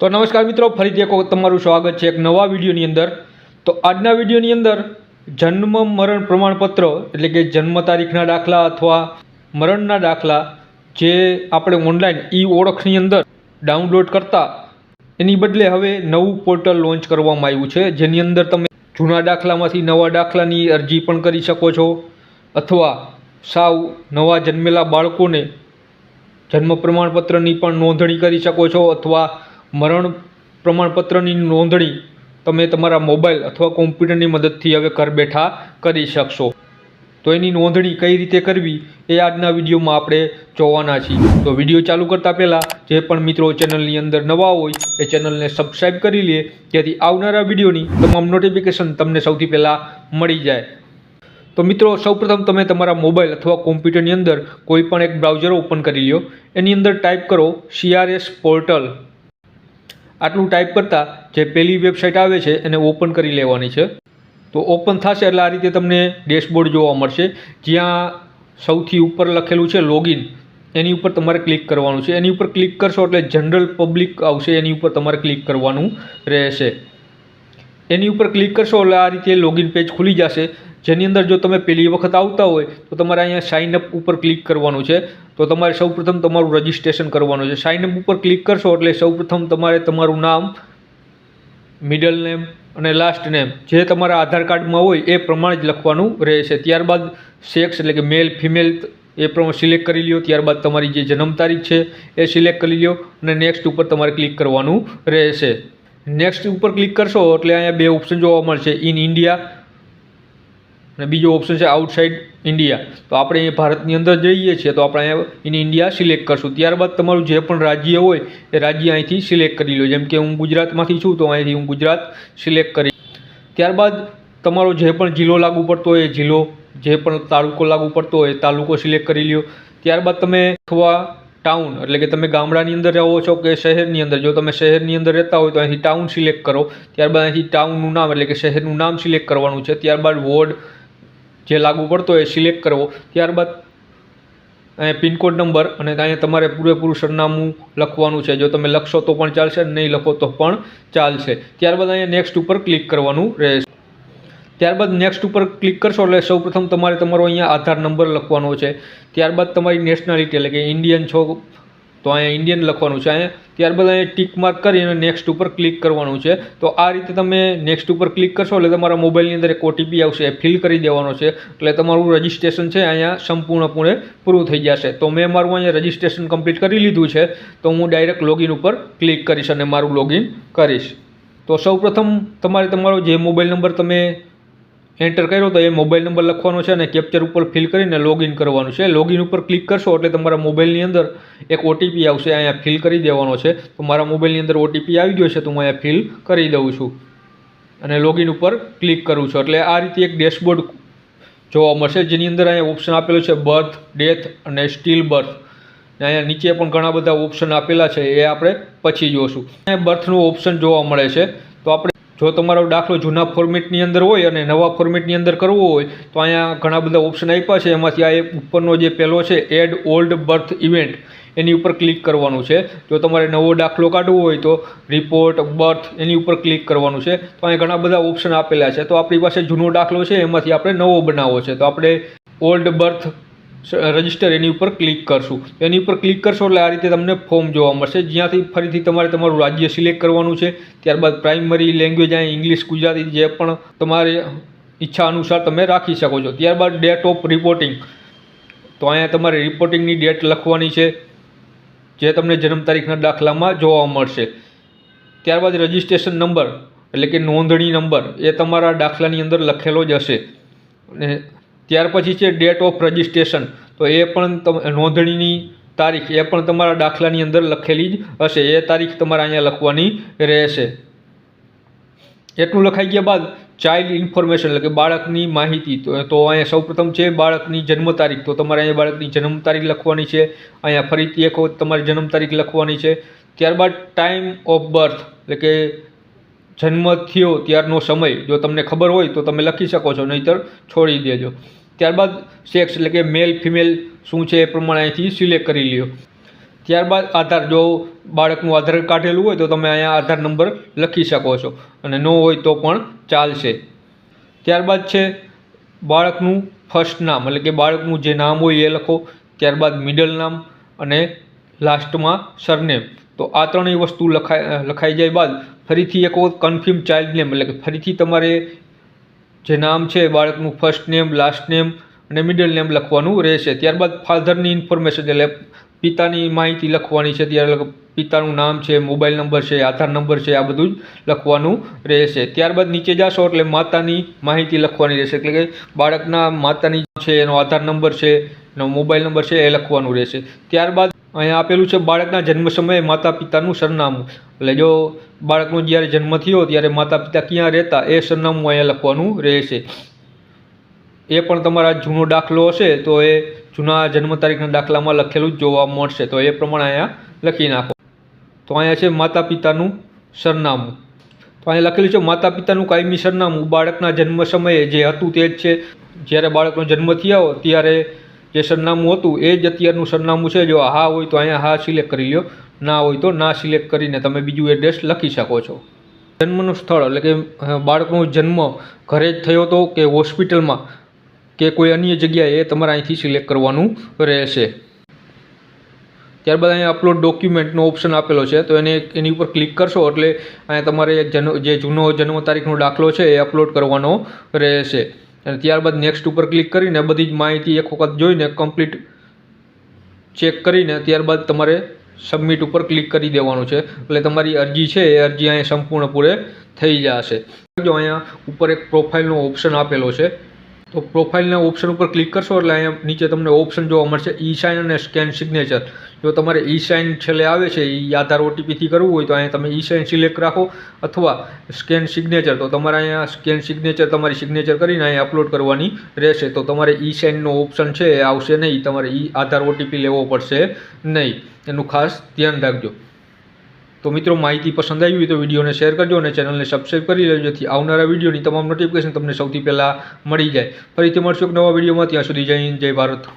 તો નમસ્કાર મિત્રો, ફરીથી એક તમારું સ્વાગત છે એક નવા વિડીયોની અંદર. તો આજના વિડીયોની અંદર જન્મ મરણ પ્રમાણપત્ર, એટલે કે જન્મ તારીખના દાખલા અથવા મરણના દાખલા જે આપણે ઓનલાઈન ઈ ઓળખની અંદર ડાઉનલોડ કરતા, એની બદલે હવે નવું પોર્ટલ લોન્ચ કરવામાં આવ્યું છે. જેની અંદર તમે જૂના દાખલામાંથી નવા દાખલાની અરજી પણ કરી શકો છો. અથવા સાવ નવા જન્મેલા બાળકોને જન્મ પ્રમાણપત્રની પણ નોંધણી કરી શકો છો. અથવા મરણ પ્રમાણપત્રની નોંધણી તમે તમારા મોબાઈલ અથવા કોમ્પ્યુટરની મદદથી હવે ઘર બેઠા કરી શકશો. તો એની નોંધણી કઈ રીતે કરવી એ આજના વિડીયોમાં આપણે જોવાના છીએ. તો વીડિયો ચાલુ કરતાં પહેલાં જે પણ મિત્રો ચેનલની અંદર નવા હોય એ ચેનલને સબસ્ક્રાઈબ કરી લે, જેથી આવનારા વિડીયોની તમામ નોટિફિકેશન તમને સૌથી પહેલાં મળી જાય. તો મિત્રો, સૌપ્રથમ તમે તમારા મોબાઈલ અથવા કોમ્પ્યુટરની અંદર કોઈ પણ એક બ્રાઉઝર ઓપન કરી લ્યો. એની અંદર ટાઈપ કરો સીઆરએસ પોર્ટલ આટલું ટાઈપ કરતાં જે પહેલી વેબસાઇટ આવે છે એને ઓપન કરી લેવાની છે. તો ઓપન થશે એટલે આ રીતે તમને ડેશબોર્ડ જોવા મળશે. જ્યાં સૌથી ઉપર લખેલું છે લોગિન એની ઉપર તમારે ક્લિક કરવાનું છે. એની ઉપર ક્લિક કરશો એટલે જનરલ પબ્લિક આવશે. એની ઉપર તમારે ક્લિક કરવાનું રહેશે. એની ઉપર ક્લિક કરશો એટલે આ રીતે લોગિન પેજ ખુલી જશે. જેની અંદર જો તમે પહેલી વખત આવતા હોય, તો તમારે અહીંયા સાઇન અપ ઉપર ક્લિક કરવાનું છે. તો તમારે સૌપ્રથમ તમારું રજિસ્ટ્રેશન કરવાનું છે. સાઇન અપ ઉપર ક્લિક કરશો એટલે સૌપ્રથમ તમારે તમારું નામ મિડલ નેમ અને લાસ્ટ નેમ જે તમારા આધાર કાર્ડમાં હોય એ પ્રમાણે જ લખવાનું રહેશે. ત્યારબાદ સેક્સ એટલે કે મેલ ફિમેલ એ પ્રમાણે સિલેક્ટ કરી લ્યો. ત્યારબાદ તમારી જે જન્મ તારીખ છે એ સિલેક્ટ કરી લ્યો અને નેક્સ્ટ ઉપર તમારે ક્લિક કરવાનું રહેશે. નેક્સ્ટ ઉપર ક્લિક કરશો એટલે અહીંયા બે ઓપ્શન જોવા મળશે. ઇન ઇન્ડિયા અને બીજો ઓપ્શન છે આઉટસાઇડ ઇન્ડિયા તો આપણે એ ભારતની અંદર જઈએ છીએ, તો આપણે ઇન ઇન્ડિયા સિલેક્ટ કરશું. ત્યારબાદ તમારું જે પણ રાજ્ય હોય, એ રાજ્ય અહીંથી સિલેક્ટ કરી લો. જેમ કે હું ગુજરાતમાંથી છું, તો અહીંથી હું ગુજરાત સિલેક્ટ કરી ત્યારબાદ તમારો જે પણ જિલ્લો લાગુ પડતો હોય, એ જિલ્લો, જે પણ તાલુકો લાગુ પડતો હોય, એ તાલુકો સિલેક્ટ કરી લ્યો. ત્યારબાદ તમે અથવા ટાઉન એટલે કે તમે ગામડાની અંદર રહો છો કે શહેરની અંદર, જો તમે શહેરની અંદર રહેતા હોય, તો અહીંથી ટાઉન સિલેક્ટ કરો. ત્યારબાદ અહીંથી ટાઉનનું નામ, એટલે કે શહેરનું નામ સિલેક્ટ કરવાનું છે. ત્યારબાદ વોર્ડ જે લાગુ પડતો એ સિલેક્ટ કરવો. ત્યારબાદ અહીંયા પિનકોડ નંબર અને અહીંયા તમારે પૂરેપૂરું સરનામું લખવાનું છે. જો તમે લખશો તો પણ ચાલશે, નહીં લખો તો પણ ચાલશે. ત્યારબાદ અહીંયા નેક્સ્ટ ઉપર ક્લિક કરવાનું રહેશે. ત્યારબાદ નેક્સ્ટ ઉપર ક્લિક કરશો એટલે સૌપ્રથમ તમારે તમારો અહીંયા આધાર નંબર લખવાનો છે. ત્યારબાદ તમારી નેશનાલિટી એટલે કે ઇન્ડિયન છો તો અહીંયા ઇન્ડિયન લખવાનું છે. અહીંયા ત્યારબાદ અહીંયા ટીક માર્ક કરી અને નેક્સ્ટ ઉપર ક્લિક કરવાનું છે. તો આ રીતે તમે નેક્સ્ટ ઉપર ક્લિક કરશો એટલે તમારા મોબાઈલની અંદર એક ઓટીપી આવશે. એ ફિલ કરી દેવાનો છે. એટલે તમારું રજિસ્ટ્રેશન છે અહીંયા સંપૂર્ણપણે પૂરું થઈ જશે. તો મેં મારું અહીંયા રજિસ્ટ્રેશન કમ્પ્લીટ કરી લીધું છે. તો હું ડાયરેક્ટ લોગિન ઉપર ક્લિક કરીશ અને મારું લોગિન કરીશ. તો સૌપ્રથમ તમારે તમારો જે મોબાઈલ નંબર તમે એન્ટર કર્યો તો એ મોબાઈલ નંબર લખવાનો છે અને કેપ્ચર ઉપર ફિલ કરીને લોગિન કરવાનું છે. લોગિન ઉપર ક્લિક કરશો એટલે તમારા મોબાઈલની અંદર એક ઓટીપી આવશે. અહીંયા ફિલ કરી દેવાનો છે. તો મારા મોબાઈલની અંદર ઓટીપી આવી ગયો છે તો હું અહીંયા ફિલ કરી દઉં છું. અને લોગિન ઉપર ક્લિક કરું છું. એટલે આ રીતે એક ડેશબોર્ડ જોવા મળશે, જેની અંદર અહીંયા ઓપ્શન આપેલો છે બર્થ ડેથ અને સ્ટીલ બર્થ અહીંયા નીચે પણ ઘણા બધા ઓપ્શન આપેલા છે. એ આપણે પછી જોશું. અહીંયા બર્થનું ઓપ્શન જોવા મળે છે. તો આપણે જો તમારો દાખલો જૂના ફોર્મેટની અંદર હોય અને નવા ફોર્મેટની અંદર કરવો હોય, તો અહીંયા ઘણા બધા ઓપ્શન આપ્યા છે. એમાંથી આ ઉપરનો જે પહેલો છે એડ ઓલ્ડ બર્થ ઇવેન્ટ એની ઉપર ક્લિક કરવાનું છે. જો તમારે નવો દાખલો કાઢવો હોય તો રિપોર્ટ બર્થ એની ઉપર ક્લિક કરવાનું છે. તો અહીંયા ઘણા બધા ઓપ્શન આપેલા છે. તો આપણી પાસે જૂનો દાખલો છે, એમાંથી આપણે નવો બનાવવો છે. તો આપણે ઓલ્ડ બર્થ રજિસ્ટર એની ઉપર ક્લિક કરશું. એની ઉપર ક્લિક કરશો એટલે આ રીતે તમને ફોર્મ જોવા મળશે. જ્યાંથી ફરીથી તમારે તમારું રાજ્ય સિલેક્ટ કરવાનું છે. ત્યારબાદ પ્રાઇમરી લેંગ્વેજ અહીં ઇંગ્લિશ ગુજરાતી જે પણ તમારે ઈચ્છા અનુસાર તમે રાખી શકો છો. ત્યારબાદ ડેટ ઓફ રિપોર્ટિંગ તો અહીંયા તમારે રિપોર્ટિંગની ડેટ લખવાની છે, જે તમને જન્મ તારીખના દાખલામાં જોવા મળશે. ત્યારબાદ રજિસ્ટ્રેશન નંબર એટલે કે નોંધણી નંબર એ તમારા દાખલાની અંદર લખેલો જ હશે. અને ત્યાર પછી છે ડેટ ઓફ રજિસ્ટ્રેશન તો એ પણ નોંધણીની તારીખ, એ પણ તમારા દાખલાની અંદર લખેલી જ હશે. એ તારીખ તમારે અહીંયા લખવાની રહેશે. એટલું લખાઈ ગયા બાદ ચાઇલ્ડ ઇન્ફોર્મેશન એટલે કે બાળકની માહિતી, તો તો અહીંયા સૌપ્રથમ છે બાળકની જન્મ તારીખ. તો તમારે અહીંયા બાળકની જન્મ તારીખ લખવાની છે. અહીંયા ફરીથી એક વખત તમારી જન્મ તારીખ લખવાની છે. ત્યારબાદ ટાઈમ ઓફ બર્થ એટલે કે જન્મ થયો ત્યારનો સમય. જો તમને ખબર હોય તો તમે લખી શકો છો, નહીંતર છોડી દેજો. ત્યારબાદ સેક્સ એટલે કે મેલ ફિમેલ શું છે એ પ્રમાણે અહીંથી સિલેક્ટ કરી લ્યો. ત્યારબાદ આધાર, જો બાળકનું આધાર કાઢેલું હોય તો તમે અહીંયા આધાર નંબર લખી શકો છો અને ન હોય તો પણ ચાલશે. ત્યારબાદ છે બાળકનું ફર્સ્ટ નામ એટલે કે બાળકનું જે નામ હોય એ લખો. ત્યારબાદ મિડલ નામ અને લાસ્ટમાં સરનેમ તો આ ત્રણેય વસ્તુ લખાય, લખાઈ જાય બાદ ફરીથી એક વખત કન્ફર્મ ચાઇલ્ડ નેમ એટલે કે ફરીથી તમારે જે નામ છે, બાળકનું ફર્સ્ટ નેમ લાસ્ટ નેમ અને મિડલ નેમ લખવાનું રહેશે. ત્યારબાદ ફાધરની ઇન્ફોર્મેશન એટલે પિતાની માહિતી લખવાની છે. ત્યારે પિતાનું નામ છે મોબાઈલ નંબર છે, આધાર નંબર છે, આ બધું જ લખવાનું રહેશે. ત્યારબાદ નીચે જાશો, એટલે માતાની માહિતી લખવાની રહેશે. એટલે કે બાળકના માતાની છે, એનો આધાર નંબર છે, એનો મોબાઈલ નંબર છે, એ લખવાનું રહેશે. ત્યારબાદ અહીંયા આપેલું છે, બાળકના જન્મ સમયે માતા પિતાનું સરનામું. એટલે જો બાળકનો જ્યારે જન્મ થયો, ત્યારે માતા પિતા ક્યાં રહેતા, એ સરનામું અહીંયા લખવાનું રહેશે. એ પણ તમારા જૂનો દાખલો હશે, તો એ જૂના જન્મ તારીખના દાખલામાં લખેલું જ જોવા મળશે. તો એ પ્રમાણે અહીંયા લખી નાખો. તો અહીંયા છે માતા પિતાનું સરનામું. તો અહીંયા લખેલું છે માતા પિતાનું કાયમી સરનામું બાળકના જન્મ સમયે જે હતું તે જ છે. જ્યારે બાળકનો જન્મ થયો, ત્યારે જે સરનામું હતું, એ જ અત્યારનું સરનામું છે. જો હા હોય તો અહીંયા હા સિલેક્ટ કરી લ્યો. ના હોય તો ના સિલેક્ટ કરીને તમે બીજું એડ્રેસ લખી શકો છો. જન્મનું સ્થળ, એટલે કે બાળકનો જન્મ ઘરે જ થયો હતો કે હોસ્પિટલમાં કે કોઈ અન્ય જગ્યાએ, એ તમારે અહીંથી સિલેક્ટ કરવાનું રહેશે. ત્યારબાદ અહીંયા અપલોડ ડોક્યુમેન્ટનો ઓપ્શન આપેલો છે. તો એને એની ઉપર ક્લિક કરશો એટલે અહીંયા તમારે જન જે જૂનો જન્મ તારીખનો દાખલો છે, એ અપલોડ કરવાનો રહેશે. અને ત્યારબાદ નેક્સ્ટ ઉપર ક્લિક કરીને બધી જ માહિતી એક વખત જોઈને કમ્પ્લીટ ચેક કરીને ત્યારબાદ તમારે સબમિટ ઉપર ક્લિક કરી દેવાનું છે. એટલે તમારી અરજી છે, એ અરજી અહીંયા સંપૂર્ણ પૂરે થઈ જશે. જો અહીંયા ઉપર એક પ્રોફાઇલનો ઓપ્શન આપેલો છે, તો પ્રોફાઇલના ઓપ્શન ઉપર ક્લિક કરશો એટલે અહીંયા નીચે તમને ઓપ્શન જોવા મળશે ઈ સાઇન અને સ્કેન સિગ્નેચર જો તમારે ઈ સાઇન છેલ્લે આવે છે એ આધાર ઓટીપીથી કરવું હોય તો અહીંયા તમે ઈ સાઇન સિલેક્ટ રાખો અથવા સ્કેન સિગ્નેચર તો તમારે અહીંયા સ્કેન સિગ્નેચર તમારી સિગ્નેચર કરીને અહીંયા અપલોડ કરવાની રહેશે. તો તમારે ઈ સાઇનનો ઓપ્શન છે, એ આવશે નહીં. તમારે ઈ આધાર ઓટીપી લેવો પડશે નહીં. એનું ખાસ ધ્યાન રાખજો. તો મિત્રો, માહિતી પસંદ આવી હોય તો વિડીયોને શેર કરજો અને ચેનલને સબસ્ક્રાઈબ કરી લેજો, જેથી આવનારા વિડીયોની તમામ નોટિફિકેશન તમને સૌથી પહેલાં મળી જાય. ફરીથી મળશું એક નવા વિડીયોમાં. ત્યાં સુધી જય હિન્દ, જય ભારત.